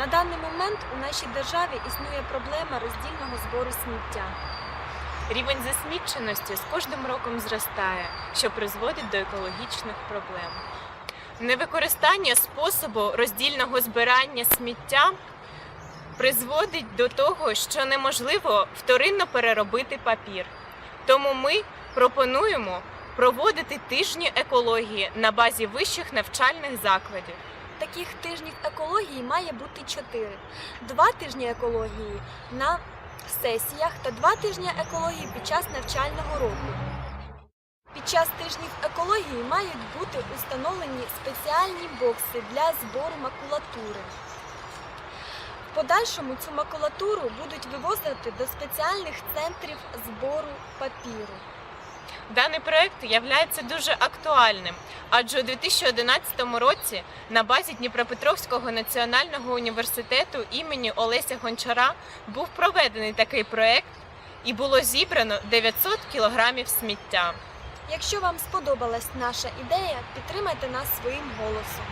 На даний момент у нашій державі існує проблема роздільного збору сміття. Рівень засміченості з кожним роком зростає, що призводить до екологічних проблем. Невикористання способу роздільного збирання сміття призводить до того, що неможливо вторинно переробити папір. Тому ми пропонуємо проводити тижні екології на базі вищих навчальних закладів. Таких тижнів екології має бути чотири: два тижні екології на сесіях та два тижні екології під час навчального року. Під час тижнів екології мають бути установлені спеціальні бокси для збору макулатури. В подальшому цю макулатуру будуть вивозити до спеціальних центрів збору папіру. Даний проект є дуже актуальним, адже у 2011 році на базі Дніпропетровського національного університету імені Олеся Гончара був проведений такий проект і було зібрано 900 кілограмів сміття. Якщо вам сподобалась наша ідея, підтримайте нас своїм голосом.